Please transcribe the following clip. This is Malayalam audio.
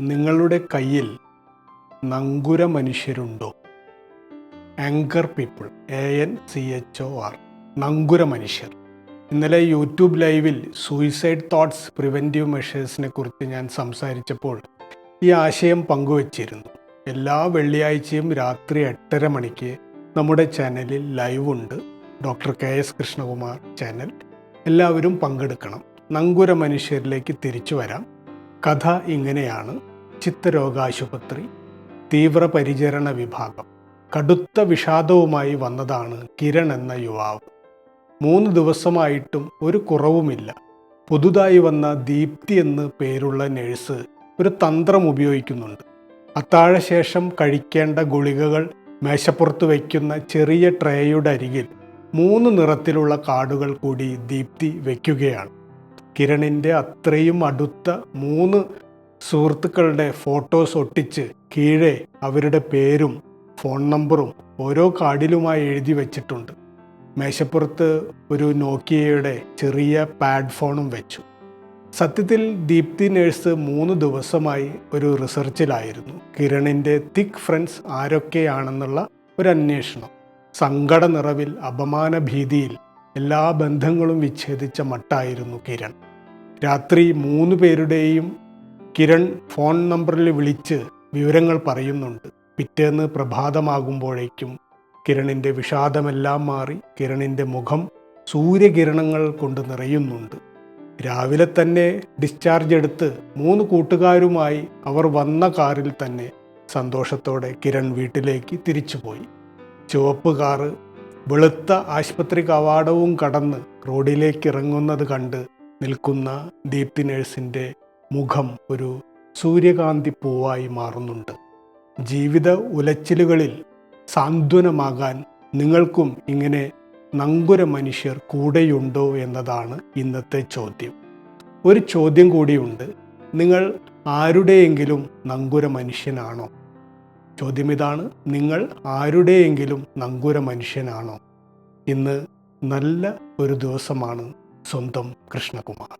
നിങ്ങളുടെ കയ്യിൽ നങ്കുര മനുഷ്യരുണ്ടോ anchor people A N C H O R നങ്കുര മനുഷ്യർ ഇന്നലെ യൂട്യൂബ് ലൈവിൽ സൂയിസൈഡ് തോട്ട്സ് പ്രിവെന്റീവ് മെഷേഴ്സിനെ കുറിച്ച് ഞാൻ സംസാരിച്ചപ്പോൾ ഈ ആശയം പങ്കുവച്ചിരുന്നു. എല്ലാ വെള്ളിയാഴ്ചയും രാത്രി എട്ടര മണിക്ക് നമ്മുടെ ചാനലിൽ ലൈവ് ഉണ്ട്. Doctor K S Krishnakumar channel എല്ലാവരും പങ്കെടുക്കണം. നങ്കുര മനുഷ്യരിലേക്ക് തിരിച്ചു വരാം. കഥ ഇങ്ങനെയാണ്. ചിത്തരോഗാശുപത്രി തീവ്രപരിചരണ വിഭാഗം. കടുത്ത വിഷാദവുമായി വന്നതാണ് കിരൺ എന്ന യുവാവ്. മൂന്ന് ദിവസമായിട്ടും ഒരു കുറവുമില്ല. പുതുതായി വന്ന ദീപ്തി എന്ന് പേരുള്ള നഴ്സ് ഒരു തന്ത്രം ഉപയോഗിക്കുന്നുണ്ട്. അത്താഴശേഷം കഴിക്കേണ്ട ഗുളികകൾ മേശപ്പുറത്ത് വയ്ക്കുന്ന ചെറിയ ട്രേയുടെ അരികിൽ മൂന്ന് നിറത്തിലുള്ള കാർഡുകൾ കൂടി ദീപ്തി വയ്ക്കുകയാണ് കിരണിന്റെ അത്രയും അടുത്ത മൂന്ന് സുഹൃത്തുക്കളുടെ ഫോട്ടോസ് ഒട്ടിച്ച് കീഴെ അവരുടെ പേരും ഫോൺ നമ്പറും ഓരോ കാർഡിലുമായി എഴുതി വച്ചിട്ടുണ്ട്. മേശപ്പുറത്ത് ഒരു നോക്കിയയുടെ ചെറിയ പാഡ് ഫോണും വെച്ചു. സത്യത്തിൽ ദീപ്തി നേഴ്സ് മൂന്ന് ദിവസമായി ഒരു റിസർച്ചിലായിരുന്നു. കിരണിന്റെ തിക് ഫ്രണ്ട്സ് ആരൊക്കെയാണെന്നുള്ള ഒരു അന്വേഷണം. സങ്കട നിറവിൽ അപമാന ഭീതിയിൽ എല്ലാ ബന്ധങ്ങളും വിച്ഛേദിച്ച മട്ടായിരുന്നു കിരൺ. രാത്രി മൂന്ന് പേരുടെയും കിരൺ ഫോൺ നമ്പറിൽ വിളിച്ച് വിവരങ്ങൾ പറയുന്നുണ്ട്. പിറ്റേന്ന് പ്രഭാതമാകുമ്പോഴേക്കും കിരണിന്റെ വിഷാദമെല്ലാം മാറി കിരണിന്റെ മുഖം സൂര്യകിരണങ്ങൾ കൊണ്ട് നിറയുന്നുണ്ട്. രാവിലെ തന്നെ ഡിസ്ചാർജ് എടുത്ത് മൂന്ന് കൂട്ടുകാരുമായി അവർ വന്ന കാറിൽ തന്നെ സന്തോഷത്തോടെ കിരൺ വീട്ടിലേക്ക് തിരിച്ചുപോയി. ചുവപ്പ് കാറ് വെളുത്ത ആശുപത്രി കവാടവും കടന്ന് റോഡിലേക്ക് ഇറങ്ങുന്നത് കണ്ട് നിൽക്കുന്ന ദീപ്തി നഴ്സിന്റെ മുഖം ഒരു സൂര്യകാന്തി പൂവായി മാറുന്നുണ്ട്. ജീവിത ഉലച്ചിലുകളിൽ സാന്ത്വനമാകാൻ നിങ്ങൾക്കും ഇങ്ങനെ നങ്കുര മനുഷ്യർ കൂടെയുണ്ടോ എന്നതാണ് ഇന്നത്തെ ചോദ്യം. ഒരു ചോദ്യം കൂടിയുണ്ട്. നിങ്ങൾ ആരുടെയെങ്കിലും നങ്കുര മനുഷ്യനാണോ? ചോദ്യം ഇതാണ്. നിങ്ങൾ ആരുടെയെങ്കിലും നങ്കുര മനുഷ്യനാണോ? ഇന്ന് നല്ല ഒരു ദിവസമാണ് സ്വന്തം കൃഷ്ണകുമാർ.